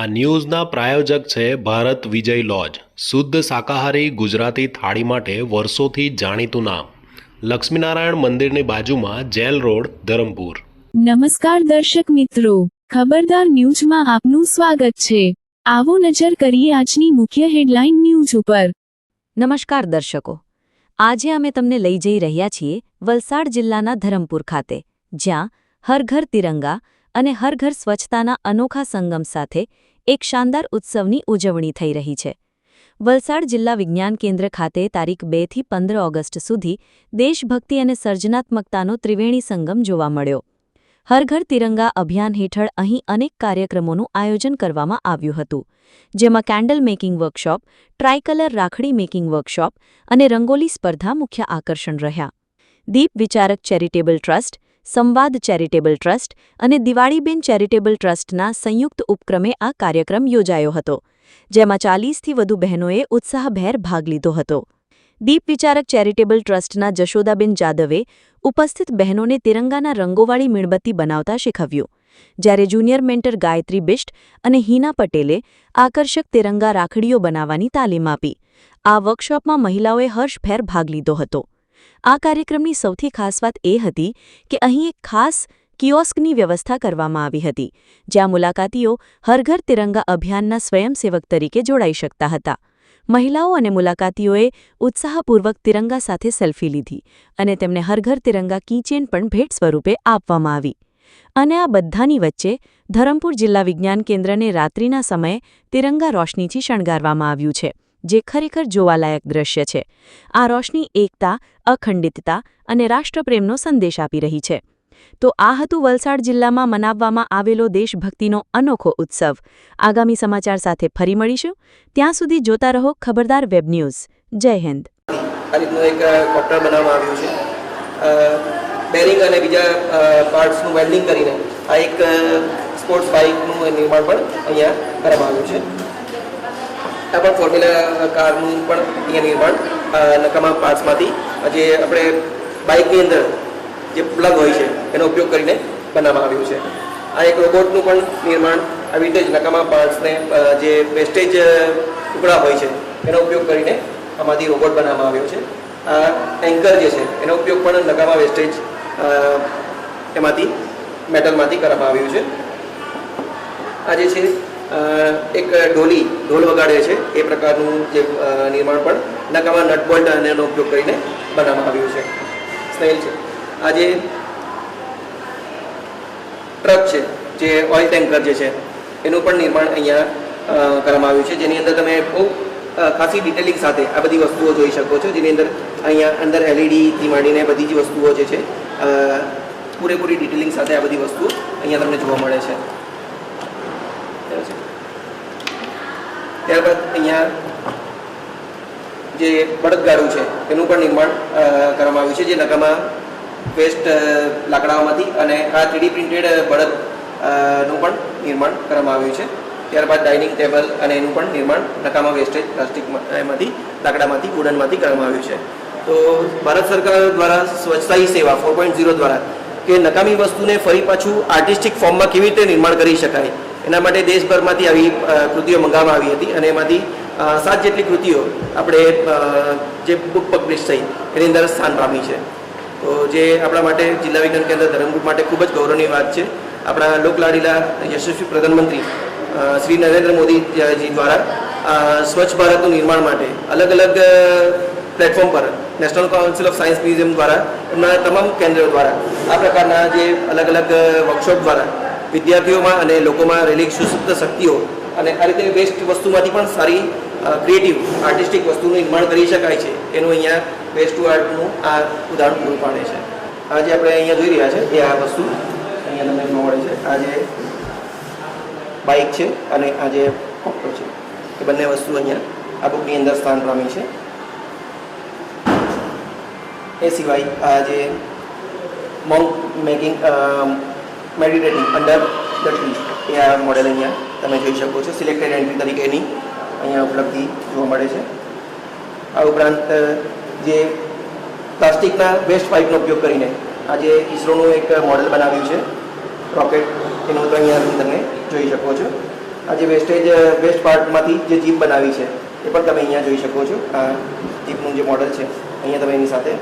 આ ન્યૂઝના પ્રાયોજક છે ભારત વિજય લોજ. શુદ્ધ શાકાહારી ગુજરાતી થાળી માટે વર્ષોથી જાણીતું નામ. લક્ષ્મીનારાયણ મંદિરની બાજુમાં જેલ રોડ ધરમપુર. નમસ્કાર દર્શક મિત્રો. ખબરદાર ન્યૂઝમાં આપનું સ્વાગત છે. આવો નજર કરીએ આજની મુખ્ય હેડલાઇન ન્યૂઝ ઉપર. નમસ્કાર દર્શકો. આજે અમે તમને લઈ જઈ રહ્યા છીએ વલસાડ જિલ્લાના ધરમપુર ખાતે જ્યાં હર ઘર તિરંગા અને હર ઘર સ્વચ્છતાના અનોખા સંગમ સાથે એક શાનદાર ઉત્સવની ઉજવણી થઈ રહી છે. વલસાડ જિલ્લા વિજ્ઞાન કેન્દ્ર ખાતે તારીખ બેથી પંદર ઓગસ્ટ સુધી દેશભક્તિ અને સર્જનાત્મકતાનો ત્રિવેણી સંગમ જોવા મળ્યો. હર ઘર તિરંગા અભિયાન હેઠળ અહીં અનેક કાર્યક્રમોનું આયોજન કરવામાં આવ્યું હતું, જેમાં કેન્ડલ મેકિંગ વર્કશોપ ટ્રાયકલર રાખડી મેકિંગ વર્કશોપ અને રંગોલી સ્પર્ધા મુખ્ય આકર્ષણ રહ્યા. Deep Vicharak charitable trust Samvad charitable trust અને દિવાળીબેન ચેરિટેબલ ટ્રસ્ટના સંયુક્ત ઉપક્રમે આ કાર્યક્રમ યોજાયો હતો, જેમાં ચાલીસથી વધુ બહેનોએ ઉત્સાહભેર ભાગ લીધો હતો. દીપ વિચારક ચેરિટેબલ ટ્રસ્ટના જશોદાબેન જાદવે ઉપસ્થિત બહેનોને તિરંગાના રંગોવાળી મીણબત્તી બનાવતા શીખવ્યું, જ્યારે જુનિયર મેન્ટર ગાયત્રી બિષ્ટ અને હિના પટેલે આકર્ષક તિરંગા રાખડીઓ બનાવવાની તાલીમ આપી. આ વર્કશોપમાં મહિલાઓએ હર્ષભેર ભાગ લીધો હતો. આ કાર્યક્રમની સૌથી ખાસ વાત એ હતી કે અહીં એક ખાસ કિયોસ્કની વ્યવસ્થા કરવામાં આવી હતી, જ્યાં મુલાકાતીઓ હરઘર તિરંગા અભિયાનના સ્વયંસેવક તરીકે જોડાઈ શકતા હતા. મહિલાઓ અને મુલાકાતીઓએ ઉત્સાહપૂર્વક તિરંગા સાથે સેલ્ફી લીધી અને તેમને હરઘર તિરંગા કીચેન પણ ભેટ સ્વરૂપે આપવામાં આવી. અને આ બધાની વચ્ચે ધરમપુર જિલ્લા વિજ્ઞાન કેન્દ્રને રાત્રિના સમયે તિરંગા રોશનીથી શણગારવામાં આવ્યું છે. જે ખરેખર જોવાલાયક દ્રશ્ય છે. આ રોશની એકતા, અખંડિતતા અને રાષ્ટ્રપ્રેમનો સંદેશ આપી રહી છે. તો આ હતું વલસાડ જિલ્લામાં મનાવવામાં આવેલો દેશભક્તિનો અનોખો ઉત્સવ. આગામી સમાચાર સાથે ફરી મળીશું. ત્યાં સુધી જોતા રહો ખબરદાર વેબ ન્યૂઝ. જય હિન્દ. બેરિંગ અને બીજા પાર્ટ્સનું વેલ્ડિંગ કરીને આ એક સ્પોર્ટ્સ બાઇકનું નિર્માણ પણ અહીંયા કરવામાં આવ્યું છે. આ પણ ફોર્મ્યુલા કારનું પણ અહીંયા નિર્માણ નકામા પાર્ટ્સમાંથી. જે આપણે બાઇકની અંદર જે પ્લગ હોય છે, એનો ઉપયોગ કરીને બનાવવામાં આવ્યું છે. આ એક રોબોટનું પણ નિર્માણ આવી રીતે જ નકામા પાર્ટ્સને જે વેસ્ટેજ ટુકડા હોય છે, એનો ઉપયોગ કરીને આમાંથી રોબોટ બનાવવામાં આવ્યો છે. આ એન્કર જે છે, એનો ઉપયોગ પણ નકામા વેસ્ટેજ એમાંથી મેટલમાંથી કરવામાં આવ્યું છે. આ જે છે એક ઢોલી ઢોલ વગાડે છે, એ પ્રકારનું જે નિર્માણ પણ નકામા નટબોલ્ટ અને એનો ઉપયોગ કરીને બનાવવામાં આવ્યું છે. સ્નેલ છે. આ જે ટ્રક છે, જે ઓઇલ ટેન્કર જે છે, એનું પણ નિર્માણ અહીંયા કરવામાં આવ્યું છે. જેની અંદર તમે બહુ ખાસી ડિટેલિંગ સાથે આ બધી વસ્તુઓ જોઈ શકો છો. જેની અંદર અહીંયા અંદર એલઈડીથી માંડીને બધી જ વસ્તુઓ જે છે પૂરેપૂરી ડિટેલિંગ સાથે આ બધી વસ્તુઓ અહીંયા તમને જોવા મળે છે બરાબર છે. ત્યારબાદ અહીંયા જે બળદગાડું છે, એનું પણ નિર્માણ કરવામાં આવ્યું છે, જે નકામા વેસ્ટ લાકડાઓમાંથી અને આ થ્રીડી પ્રિન્ટેડ બળદનું પણ નિર્માણ કરવામાં આવ્યું છે. ત્યારબાદ ડાઇનિંગ ટેબલ અને એનું પણ નિર્માણ નકામા વેસ્ટેજ પ્લાસ્ટિકમાં, એમાંથી, લાકડામાંથી વુડનમાંથી કરવામાં આવ્યું છે. તો ભારત સરકાર દ્વારા સ્વચ્છતા સેવા, ફોર પોઈન્ટ ઝીરો દ્વારા, કે નકામી વસ્તુને ફરી પાછું આર્ટિસ્ટિક ફોર્મમાં કેવી રીતે નિર્માણ કરી શકાય? એના માટે દેશભરમાંથી આવી કૃતિઓ મંગાવવામાં આવી હતી અને એમાંથી સાત જેટલી કૃતિઓ આપણે જે બુક પબ્લિશ થઈ, એની અંદર સ્થાન પામી છે. તો જે આપણા માટે જિલ્લા વિજ્ઞાન કેન્દ્ર ધરમપુર માટે ખૂબ જ ગૌરવની વાત છે. આપણા લોકલાડીલા યશસ્વી પ્રધાનમંત્રી શ્રી નરેન્દ્ર મોદીજી દ્વારા સ્વચ્છ ભારતનું નિર્માણ માટે અલગ અલગ પ્લેટફોર્મ પર National Council of Science Museum દ્વારા એમના તમામ કેન્દ્રો દ્વારા આ પ્રકારના જે અલગ અલગ વર્કશોપ દ્વારા વિદ્યાર્થીઓમાં અને લોકોમાં રહેલી સુસુપ્ત શક્તિઓ અને આ રીતે વેસ્ટ વસ્તુમાંથી પણ સારી ક્રિએટિવ આર્ટિસ્ટિક વસ્તુનું નિર્માણ કરી શકાય છે. એનું અહીંયા વેસ્ટ ટુ આર્ટનું આ ઉદાહરણ પૂરું પાડે છે. આ જે આપણે અહીંયા જોઈ રહ્યા છે એ આ વસ્તુ અહીંયા તમને મળે છે. આ જે બાઇક છે અને આ જે કોપ્ટર છે, એ બંને વસ્તુ અહીંયા આ બુકની અંદર સ્થાન પામી છે. એ સિવાય આ જે મોંગ making meditating under the tree એ આ મોડેલ અહીંયા તમે જોઈ શકો છો. સિલેક્ટેડ એન્ટ્રી તરીકેની અહીંયા ઉપલબ્ધિ જોવા મળે છે. આ ઉપરાંત જે પ્લાસ્ટિકના વેસ્ટ પાઇપનો ઉપયોગ કરીને આજે ઇસરોનું એક મોડેલ બનાવ્યું છે. રોકેટ એનું તો અહીંયા તમે જોઈ શકો છો. આ જે વેસ્ટેજ વેસ્ટ પાર્ટમાંથી જે જીપ બનાવી છે, એ પણ તમે અહીંયા જોઈ શકો છો. આ જીપનું જે મોડલ છે, અહીંયા તમે એની સાથે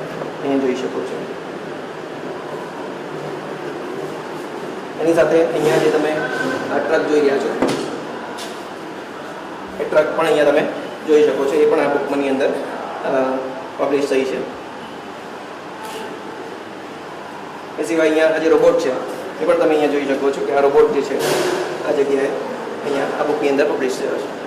અહીંયા જોઈ શકો છો. એની સાથે અહીંયા જે તમે આ ટ્રક જોઈ રહ્યા છો, એ ટ્રક પણ અહીંયા તમે જોઈ શકો છો, એ પણ આ બુકમાંની અંદર પબ્લિશ થઈ છે. એ સિવાય અહીંયા આ જે રોબોટ છે, એ પણ તમે અહીંયા જોઈ શકો છો કે આ રોબોટ જે છે, આ જગ્યાએ અહીંયા આ બુકની અંદર પબ્લિશ થયો છે.